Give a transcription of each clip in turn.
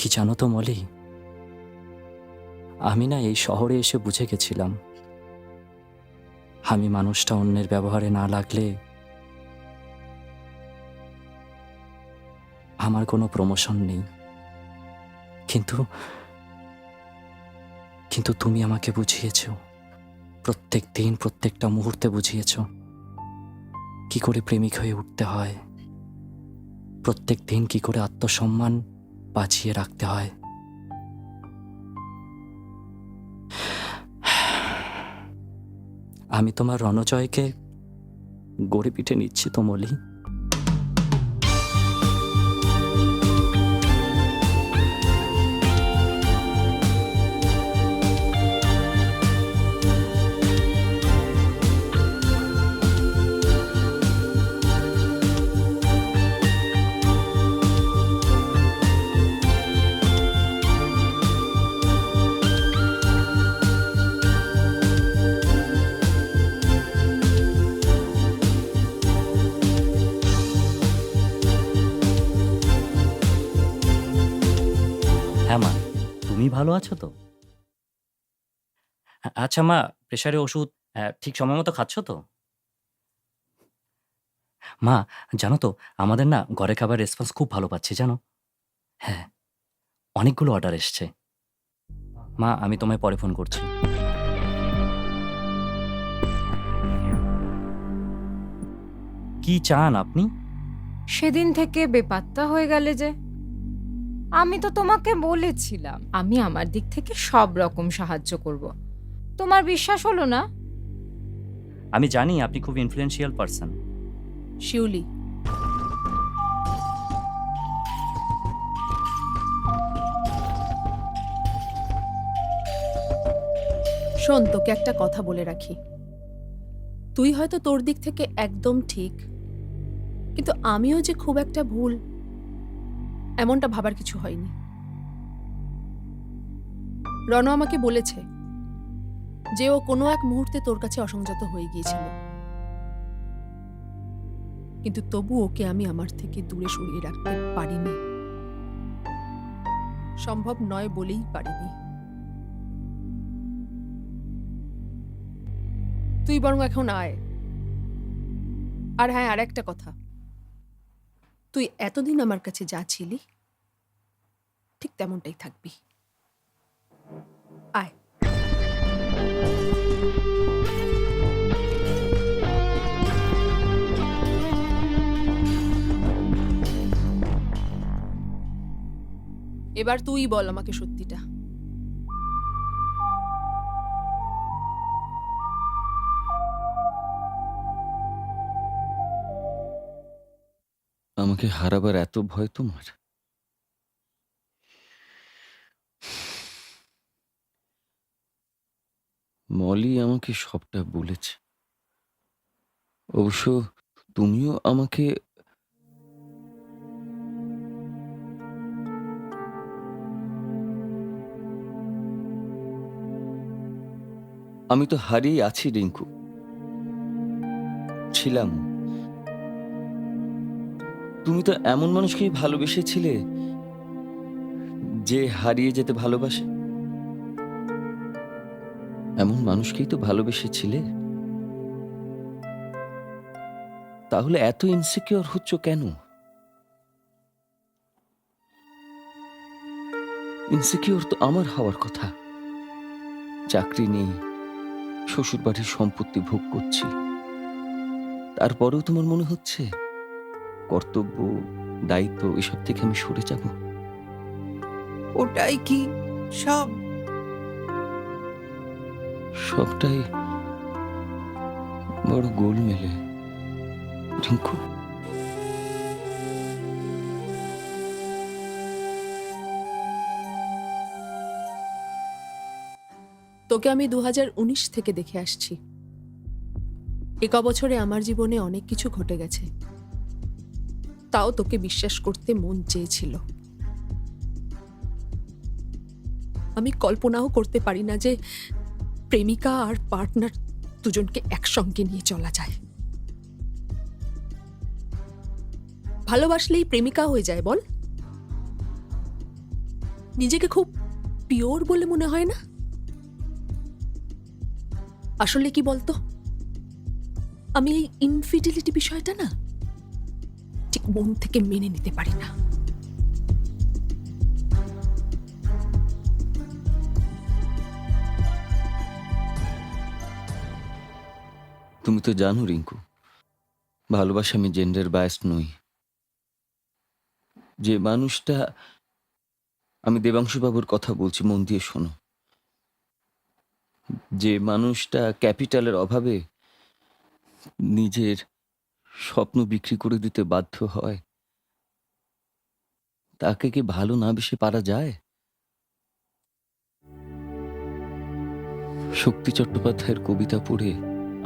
কি জানো তো মলি? আমি না এই শহরে এসে বুঝে গেছিলাম। আমি মানুষটা অন্যের ব্যবহারে না লাগলে আমার কোনো প্রমোশন নেই। কিন্তু কিন্তু তুমি আমাকে বুঝিয়েছ। প্রত্যেক দিন, প্রত্যেকটা মুহূর্তে বুঝিয়েছ। কি করে প্রেমিক হয়ে উঠতে হয়? প্রত্যেক দিন কি করে আত্মসম্মান বাঁচিয়ে রাখতে হয়। আমি তোমার রণজয়কে গড়ে পিঠে নিচ্ছি তো মলি। হ্যাঁ মা। তুমি ভালো আছো তো? আচ্ছা মা প্রেশারের ওষুধ ঠিক সময় মতো খাচ্ছ তো? মা, জানো তো, আমাদের না ঘরে খাবার রেসপন্স খুব ভালো পাচ্ছি, জানো? হ্যাঁ অনেকগুলো অর্ডার এসছে। মা, আমি তোমায় পরে ফোন করছি। কি চান আপনি? সেদিন থেকে বেপাত্তা হয়ে গেলে যে। আমি তো তোমাকে বলেছিলাম আমি আমার দিক থেকে সব রকম সাহায্য করব। তোমার বিশ্বাস হলো না? আমি জানি আপনি খুব ইনফ্লুয়েন্সিয়াল পারসন শিউলি। শোন তোকে একটা কথা বলে রাখি। তুই হয়তো তোর দিক থেকে একদম ঠিক কিন্তু আমিও যে খুব একটা ভুল এমনটা ভাবার কিছু হয়নি। রণ আমাকে বলেছে যে ও কোনো এক মুহূর্তে তোর কাছে অসংযত হয়ে গিয়েছিল। কিন্তু তবু ওকে আমি আমার থেকে দূরে সরিয়ে রাখতে পারিনি। সম্ভব নয় বলেই পারিনি। তুই বরং এখন আয়। আর হ্যাঁ আর একটা কথা। তুই এতদিন আমার কাছে যা ছিলি, ঠিক তেমনটাই থাকবি। আয়। এবার তুই বল আমাকে সত্যিটা। আমাকে হারাবার এত ভয় তোমার? মলি আমাকে সবটা বলেছে। অবশ্য তুমিও আমাকে আমি তো হারিয়ে আছি, রিঙ্কু। ছিলাম। তুমি তো এমন মানুষকেই ভালোবেসেছিলে যে হারিয়ে যেতে ভালোবাসে? এমন মানুষকেই তো ভালোবেসেছিলে? তাহলে এত ইনসিকিওর হচ্ছ কেন? ইনসিকিওর তো আমার হওয়ার কথা। চাকরি নেই শ্বশুর বাড়ির সম্পত্তি ভোগ করছি। তারপরেও তোমার মনে হচ্ছে কর্তব্য দায়িত্ব এসব থেকে আমি সরে যাব। ওটাই কি সব? সবটাই বড় গোল মেলে রিঙ্কু তোকে আমি দু হাজার উনিশ থেকে দেখে আসছি। এক বছরে আমার জীবনে অনেক কিছু ঘটে গেছে। তাও তোকে বিশ্বাস করতে মন চেয়েছিল। আমি কল্পনাও করতে পারি না যে প্রেমিকা আর পার্টনার দুজনকে একসঙ্গে নিয়ে চলা যায়। ভালোবাসলেই প্রেমিকা হয়ে যায়, বল। নিজেকে খুব পিওর বলে মনে হয় না? আসলে কি বলতো? আমি এই ইনফিডিলিটি বিষয়টা না মন থেকে মেনে নিতে পারি না। তুমি তো জানো, রিঙ্কু, ভালোবাসা আমি জেন্ডার বায়াস নই। যে মানুষটা, আমি দেবাংশু বাবুর কথা বলছি, মন দিয়ে শোনো। যে মানুষটা ক্যাপিটালের অভাবে নিজের স্বপ্ন বিক্রি করে দিতে বাধ্য হয়। তাকে কি ভালো না বেশি পারা যায়? শক্তি চট্টোপাধ্যায়ের কবিতা পড়ে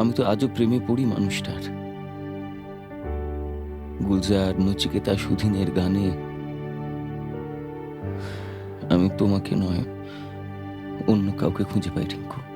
আমি তো আজও প্রেমে পড়ি মানুষটার। গুলজার নচিকেতা সুধীনের গানে আমি তোমাকে নয়, অন্য কাউকে খুঁজে পাই রিঙ্কু।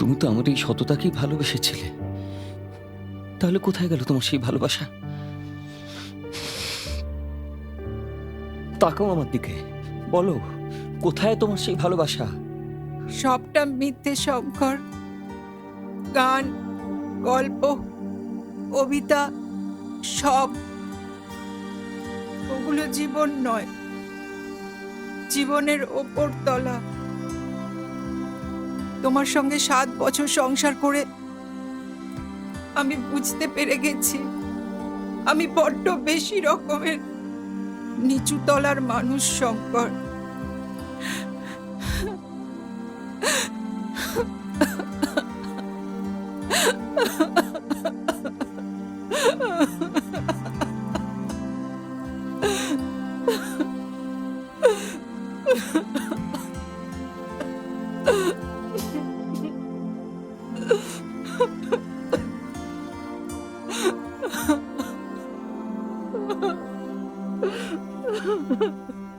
তুমি তো আমার এই সততাকেই ভালোবেসেছিলে। তাহলে কোথায় গেল তোমার সেই ভালোবাসা? তাকাও আমার দিকে। বলো, কোথায় তোমার সেই ভালোবাসা? সবটা মিথ্যে শঙ্কর। গান, গল্প, কবিতা, সব। ওগুলো জীবন নয়, জীবনের ওপর তলা। তোমার সঙ্গে সাত বছর সংসার করে আমি বুঝতে পেরে গেছি। আমি বড্ড বেশি রকমের নিচু তলার মানুষ, শঙ্কর। Mm-hmm.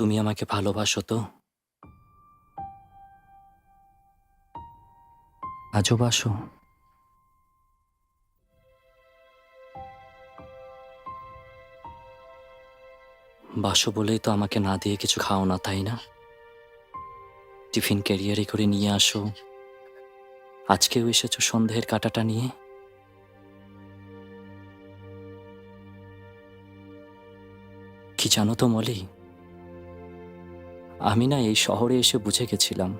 তুমি আমাকে ভালোবাসো তো? আজও বাসো? বাসো বলেই তো আমাকে না দিয়ে কিছু খাও না, তাই না? টিফিন ক্যারিয়ারে করে নিয়ে আসো। আজকেও এসেছ সন্দেহের কাটাটা নিয়ে? কি জানো তো মলি? আমি না এই শহরে এসে বুঝে গেছিলাম।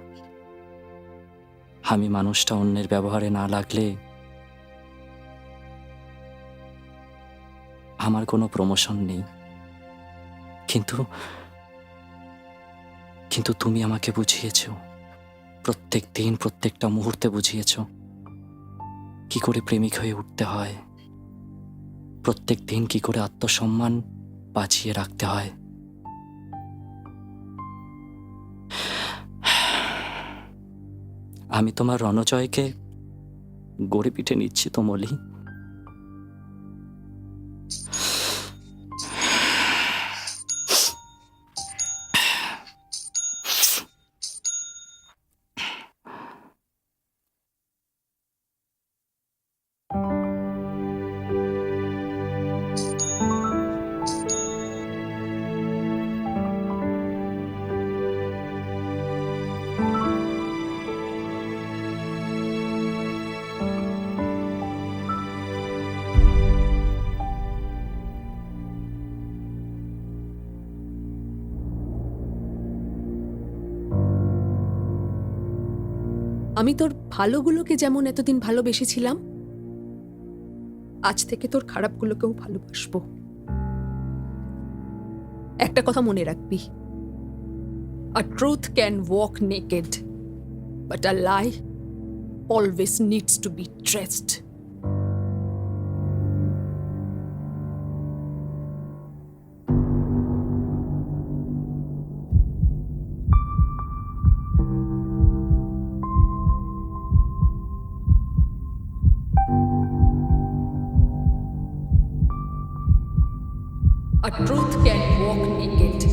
আমি মানুষটা অন্যের ব্যবহারে না লাগলে আমার কোনো প্রমোশন নেই। কিন্তু কিন্তু তুমি আমাকে বুঝিয়েছ। প্রত্যেক দিন, প্রত্যেকটা মুহূর্তে বুঝিয়েছ। কি করে প্রেমিক হয়ে উঠতে হয়? প্রত্যেক দিন কি করে আত্মসম্মান বাঁচিয়ে রাখতে হয়? আমি তোমার রণজয়কে গড়ে পিঠে নিচ্ছি তো মলি। আমি তোর ভালোগুলোকে যেমন এতদিন ভালোবেসেছিলাম, আজ থেকে তোর খারাপগুলোকেও ভালোবাসবো একটা কথা মনে রাখবি a truth can walk naked but a lie always needs to be dressed. A truth can walk naked,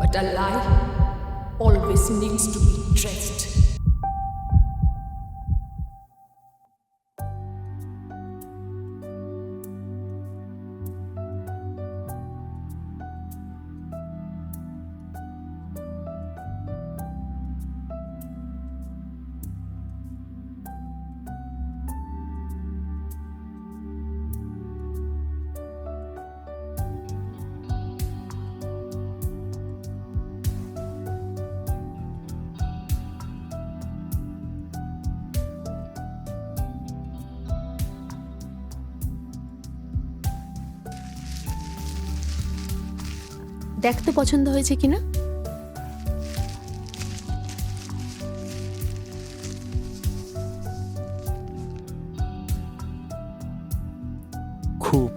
but a lie always needs to be dressed. দেখ তো পছন্দ হয়েছে কিনা? খুব।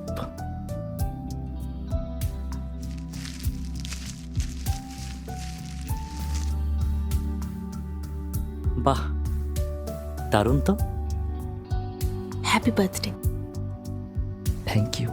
বাহ দারুণ তো। Happy birthday thank you